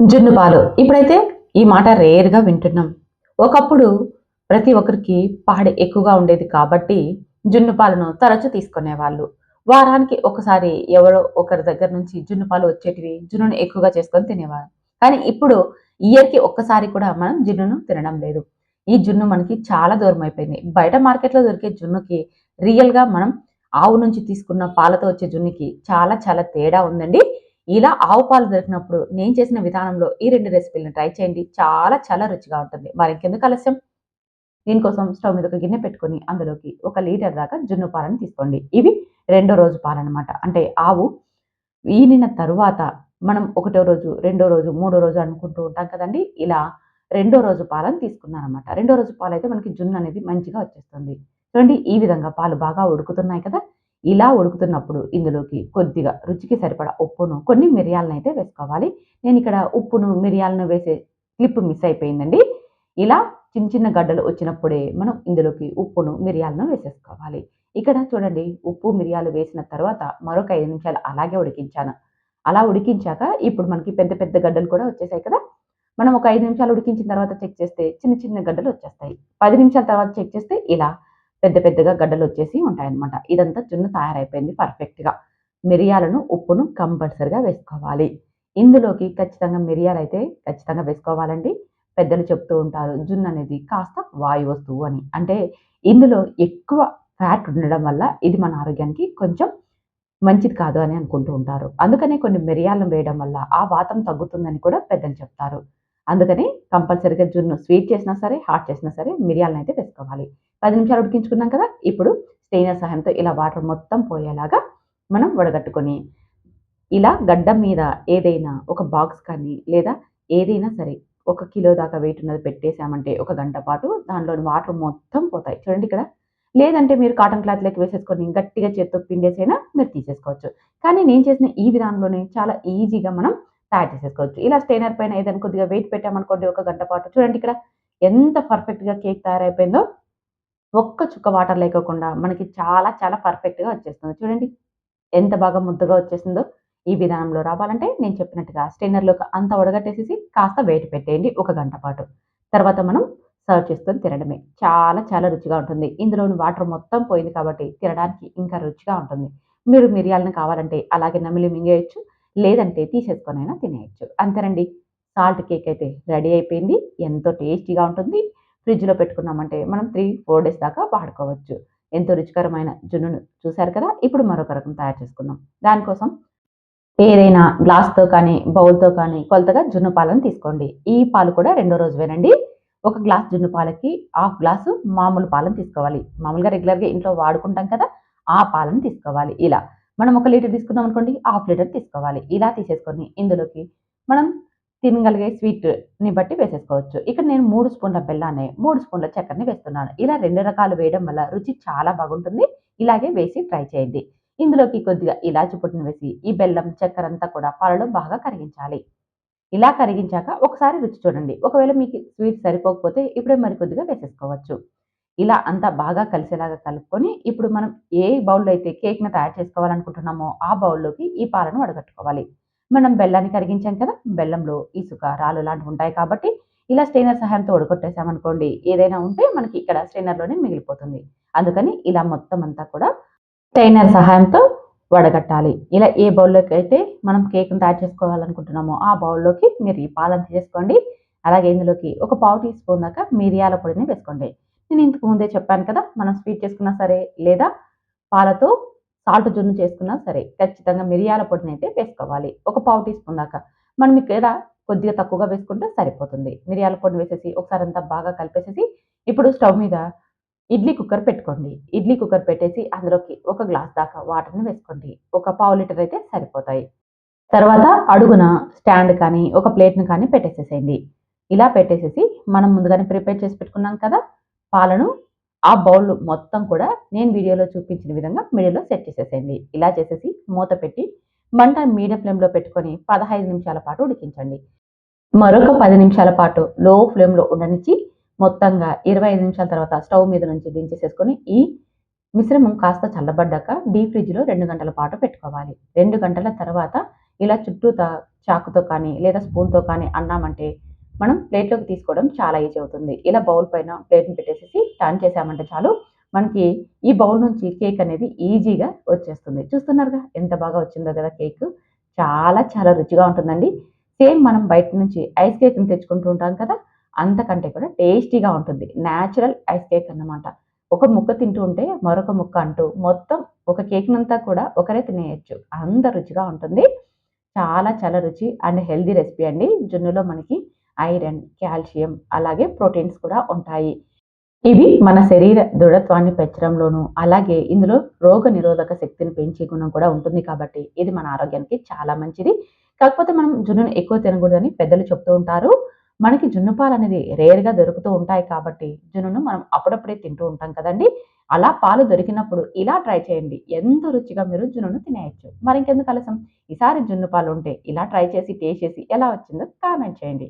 జున్ను పాలు. ఇప్పుడైతే ఈ మాట రేర్గా వింటున్నాం. ఒకప్పుడు ప్రతి ఒక్కరికి పాడి ఎక్కువగా ఉండేది కాబట్టి జున్ను పాలను తరచూ తీసుకునేవాళ్ళు. వారానికి ఒకసారి ఎవరో ఒకరి దగ్గర నుంచి జున్ను పాలు వచ్చేటివి జున్నును ఎక్కువగా చేసుకొని తినేవారు. కానీ ఇప్పుడు ఇయర్కి ఒక్కసారి కూడా మనం జున్నును తినడం లేదు. ఈ జున్ను మనకి చాలా దూరం అయిపోయింది. బయట మార్కెట్లో దొరికే జున్నుకి రియల్గా మనం ఆవు నుంచి తీసుకున్న పాలతో వచ్చే జున్నుకి చాలా చాలా తేడా ఉందండి. ఇలా ఆవు పాలు దొరికినప్పుడు నేను చేసిన విధానంలో ఈ రెండు రెసిపీలను ట్రై చేయండి. చాలా చాలా రుచిగా ఉంటుంది. మరి ఇంకెందుకు ఆలస్యం? దీనికోసం స్టవ్ మీద ఒక గిన్నె పెట్టుకొని అందులోకి ఒక లీటర్ దాకా జున్ను పాలను తీసుకోండి. ఇవి రెండో రోజు పాలనమాట. అంటే ఆవు ఈనిన తరువాత మనం ఒకటో రోజు రెండో రోజు మూడో రోజు అనుకుంటూ ఉంటాం కదండి. ఇలా రెండో రోజు పాలను తీసుకున్నాను అనమాట రెండో రోజు పాలు అయితే మనకి జున్ను అనేది మంచిగా వచ్చేస్తుంది. చూడండి ఈ విధంగా పాలు బాగా ఉడుకుతున్నాయి కదా. ఇలా ఉడుకుతున్నప్పుడు ఇందులోకి కొద్దిగా రుచికి సరిపడా ఉప్పును కొన్ని మిరియాలను అయితే వేసుకోవాలి. నేను ఇక్కడ ఉప్పును మిరియాలను వేసే క్లిప్ మిస్ అయిపోయిందండి. ఇలా చిన్న చిన్న గడ్డలు వచ్చినప్పుడే మనం ఇందులోకి ఉప్పును మిరియాలను వేసేసుకోవాలి. ఇక్కడ చూడండి ఉప్పు మిరియాలు వేసిన తర్వాత మరొక ఐదు నిమిషాలు అలాగే ఉడికించాను. అలా ఉడికించాక ఇప్పుడు మనకి పెద్ద పెద్ద గడ్డలు కూడా వచ్చేసాయి కదా. మనం ఒక ఐదు నిమిషాలు ఉడికించిన తర్వాత చెక్ చేస్తే చిన్న చిన్న గడ్డలు వచ్చేస్తాయి. పది నిమిషాల తర్వాత చెక్ చేస్తే ఇలా పెద్ద పెద్దగా గడ్డలు వచ్చేసి ఉంటాయన్నమాట. ఇదంతా జున్ను తయారైపోయింది పర్ఫెక్ట్గా. మిరియాలను ఉప్పును కంపల్సరిగా వేసుకోవాలి. ఇందులోకి ఖచ్చితంగా మిరియాలు అయితే ఖచ్చితంగా వేసుకోవాలండి. పెద్దలు చెప్తూ ఉంటారు జున్ను అనేది కాస్త వాయు వస్తువు అని. అంటే ఇందులో ఎక్కువ ఫ్యాట్ ఉండడం వల్ల ఇది మన ఆరోగ్యానికి కొంచెం మంచిది కాదు అని అనుకుంటూ ఉంటారు. అందుకనే కొన్ని మిరియాలను వేయడం వల్ల ఆ వాతం తగ్గుతుందని కూడా పెద్దలు చెప్తారు. అందుకని కంపల్సరీగా జున్ను స్వీట్ చేసినా సరే హాట్ చేసినా సరే మిరియాలను అయితే వేసుకోవాలి. పది నిమిషాలు ఉడికించుకున్నాం కదా ఇప్పుడు స్టెయినర్ సహాయంతో ఇలా వాటర్ మొత్తం పోయేలాగా మనం వడగట్టుకొని ఇలా గడ్డ మీద ఏదైనా ఒక బాక్స్ కానీ లేదా ఏదైనా సరే ఒక కిలో దాకా వెయిట్ ఉన్నది పెట్టేశామంటే ఒక గంట పాటు దానిలోని వాటర్ మొత్తం పోతాయి. చూడండి ఇక్కడ. లేదంటే మీరు కాటన్ క్లాత్ లెక్క వేసేసుకొని గట్టిగా చేత్తో పిండేసైనా మీరు తీసేసుకోవచ్చు. కానీ నేను చేసిన ఈ విధానంలోనే చాలా ఈజీగా మనం తయారు చేసేసుకోవచ్చు. ఇలా స్టెయినర్ పైన ఏదైనా కొద్దిగా వెయిట్ పెట్టామనుకోండి ఒక గంట పాటు. చూడండి ఇక్కడ ఎంత పర్ఫెక్ట్గా కేక్ తయారైపోయిందో. ఒక్క చుక్క వాటర్ లేకోకుండా మనకి చాలా చాలా పర్ఫెక్ట్గా వచ్చేస్తుంది. చూడండి ఎంత బాగా ముద్దగా వచ్చేసిందో. ఈ విధానంలో రావాలంటే నేను చెప్పినట్టుగా స్టెయినర్లోకి అంత ఉడగట్టేసేసి కాస్త వెయిట్ పెట్టేయండి ఒక గంట పాటు. తర్వాత మనం సర్వ్ చేసుకొని తినడమే. చాలా చాలా రుచిగా ఉంటుంది. ఇందులోని వాటర్ మొత్తం పోయింది కాబట్టి తినడానికి ఇంకా రుచిగా ఉంటుంది. మీరు మిరియాలను కావాలంటే అలాగే నమిలి మింగేయచ్చు. లేదంటే తీసేసుకొనైనా తినేయచ్చు. అంతేనండి. సాల్ట్ కేక్ అయితే రెడీ అయిపోయింది. ఎంతో టేస్టీగా ఉంటుంది. ఫ్రిడ్జ్లో పెట్టుకున్నామంటే మనం త్రీ ఫోర్ డేస్ దాకా వాడుకోవచ్చు. ఎంతో రుచికరమైన జున్నును చూశారు కదా? ఇప్పుడు మరొక రకం తయారు చేసుకుందాం. దానికోసం ఏదైనా గ్లాస్తో కానీ బౌల్తో కానీ కొలతగా జున్ను పాలను తీసుకోండి. ఈ పాలు కూడా రెండో రోజు వేనండి ఒక గ్లాస్ జున్ను పాలకి హాఫ్ గ్లాసు మామూలు పాలను తీసుకోవాలి. మామూలుగా రెగ్యులర్గా ఇంట్లో వాడుకుంటాం కదా? ఆ పాలను తీసుకోవాలి. ఇలా మనం ఒక లీటర్ తీసుకున్నాం అనుకోండి హాఫ్ లీటర్ తీసుకోవాలి. ఇలా తీసేసుకొని ఇందులోకి మనం తినగలిగే స్వీట్ని బట్టి వేసేసుకోవచ్చు. ఇక్కడ నేను మూడు స్పూన్ల బెల్లాన్ని మూడు స్పూన్ల చక్కెరని వేస్తున్నాను. ఇలా రెండు రకాలు వేయడం వల్ల రుచి చాలా బాగుంటుంది. ఇలాగే వేసి ట్రై చేయండి. ఇందులోకి కొద్దిగా ఇలాచి పొట్టును వేసి ఈ బెల్లం చక్కెర అంతా కూడా పాలలో బాగా కరిగించాలి. ఇలా కరిగించాక ఒకసారి రుచి చూడండి. ఒకవేళ మీకు స్వీట్ సరిపోకపోతే ఇప్పుడే మరి కొద్దిగా వేసేసుకోవచ్చు. ఇలా అంతా బాగా కలిసేలాగా కలుపుకొని ఇప్పుడు మనం ఏ బౌల్లో అయితే కేక్ని తయారు చేసుకోవాలనుకుంటున్నామో ఆ బౌల్లోకి ఈ పాలను వడగట్టుకోవాలి. మనం బెల్లాన్ని కరిగించాం కదా బెల్లంలో ఇసుక రాళ్ళు లాంటివి ఉంటాయి కాబట్టి ఇలా స్టెయినర్ సహాయంతో ఉడగొట్టేసామనుకోండి ఏదైనా ఉంటే మనకి ఇక్కడ స్టెయినర్లోనే మిగిలిపోతుంది. అందుకని ఇలా మొత్తం అంతా కూడా స్టెయినర్ సహాయంతో వడగట్టాలి. ఇలా ఏ బౌల్లోకి అయితే మనం కేక్ను తయారు చేసుకోవాలనుకుంటున్నామో ఆ బౌల్లోకి మీరు ఈ పాలను తీసేసుకోండి. అలాగే ఇందులోకి ఒక పావు టీ స్పూన్ దాకా మిరియాల పొడిని వేసుకోండి. నేను ఇంతకు ముందే చెప్పాను కదా మనం స్వీట్ చేసుకున్నా సరే లేదా పాలతో సాల్ట్ జున్ను చేసుకున్నా సరే ఖచ్చితంగా మిరియాల పొడిని అయితే వేసుకోవాలి. ఒక పావు టీ స్పూన్ దాకా. మనం ఇక్కడ కొద్దిగా తక్కువగా వేసుకుంటే సరిపోతుంది. మిరియాల పొడిని వేసేసి ఒకసారి అంతా బాగా కలిపేసేసి ఇప్పుడు స్టవ్ మీద ఇడ్లీ కుక్కర్ పెట్టుకోండి. ఇడ్లీ కుక్కర్ పెట్టేసి అందులోకి ఒక గ్లాస్ దాకా వాటర్ని వేసుకోండి. ఒక పావు లీటర్ అయితే సరిపోతాయి. తర్వాత అడుగున స్టాండ్ కానీ ఒక ప్లేట్ని కానీ పెట్టేసేసేయండి. ఇలా పెట్టేసేసి మనం ముందుగానే ప్రిపేర్ చేసి పెట్టుకున్నాం కదా పాలను ఆ బౌల్ మొత్తం కూడా నేను వీడియోలో చూపించిన విధంగా మిడిల్లో సెట్ చేసేసేయండి. ఇలా చేసేసి మూత పెట్టి మంట మీడియం ఫ్లేమ్లో పెట్టుకొని పదహైదు నిమిషాల పాటు ఉడికించండి. మరొక పది నిమిషాల పాటు లో ఫ్లేమ్లో ఉండనిచ్చి మొత్తంగా ఇరవై ఐదు నిమిషాల తర్వాత స్టవ్ మీద నుంచి దించేసేసుకొని ఈ మిశ్రమం కాస్త చల్లబడ్డాక డీప్ ఫ్రిడ్జ్లో రెండు గంటల పాటు పెట్టుకోవాలి. రెండు గంటల తర్వాత ఇలా చుట్టూత చాకుతో కానీ లేదా స్పూన్తో కానీ అన్నామంటే మనం ప్లేట్లోకి తీసుకోవడం చాలా ఈజీ అవుతుంది. ఇలా బౌల్ పైన ప్లేట్ని పెట్టేసి టర్న్ చేసామంటే చాలు. మనకి ఈ బౌల్ నుంచి కేక్ అనేది ఈజీగా వచ్చేస్తుంది. చూస్తున్నారుగా ఎంత బాగా వచ్చిందో కదా కేక్ చాలా చాలా రుచిగా ఉంటుందండి. సేమ్ మనం బయట నుంచి ఐస్ కేక్ని తెచ్చుకుంటూ ఉంటాం కదా అంతకంటే కూడా టేస్టీగా ఉంటుంది. న్యాచురల్ ఐస్ కేక్ అన్నమాట. ఒక ముక్క తింటూ ఉంటే మరొక ముక్క అంటూ మొత్తం ఒక కేక్నంతా కూడా ఒకరే తినేయచ్చు. అంత రుచిగా ఉంటుంది. చాలా చాలా రుచి అండ్ హెల్దీ రెసిపీ అండి. జున్నులో మనకి ఐరన్ కాల్షియం అలాగే ప్రోటీన్స్ కూడా ఉంటాయి. ఇవి మన శరీర దృఢత్వాన్ని పెంచడంలోనూ అలాగే ఇందులో రోగ నిరోధక శక్తిని పెంచే గుణం కూడా ఉంటుంది కాబట్టి ఇది మన ఆరోగ్యానికి చాలా మంచిది. కాకపోతే మనం జున్నును ఎక్కువ తినకూడదని పెద్దలు చెప్తూ ఉంటారు. మనకి జున్ను పాలు అనేది రేర్గా దొరుకుతూ ఉంటాయి కాబట్టి జున్నును మనం అప్పుడప్పుడే తింటూ ఉంటాం కదండి. అలా పాలు దొరికినప్పుడు ఇలా ట్రై చేయండి. ఎంత రుచిగా మీరు జున్నును తినేయచ్చు. మరి ఇంకెందుకు అలసం ఈసారి జున్ను పాలు ఉంటే ఇలా ట్రై చేసి టేస్ట్ చేసి ఎలా వచ్చిందో కామెంట్ చేయండి.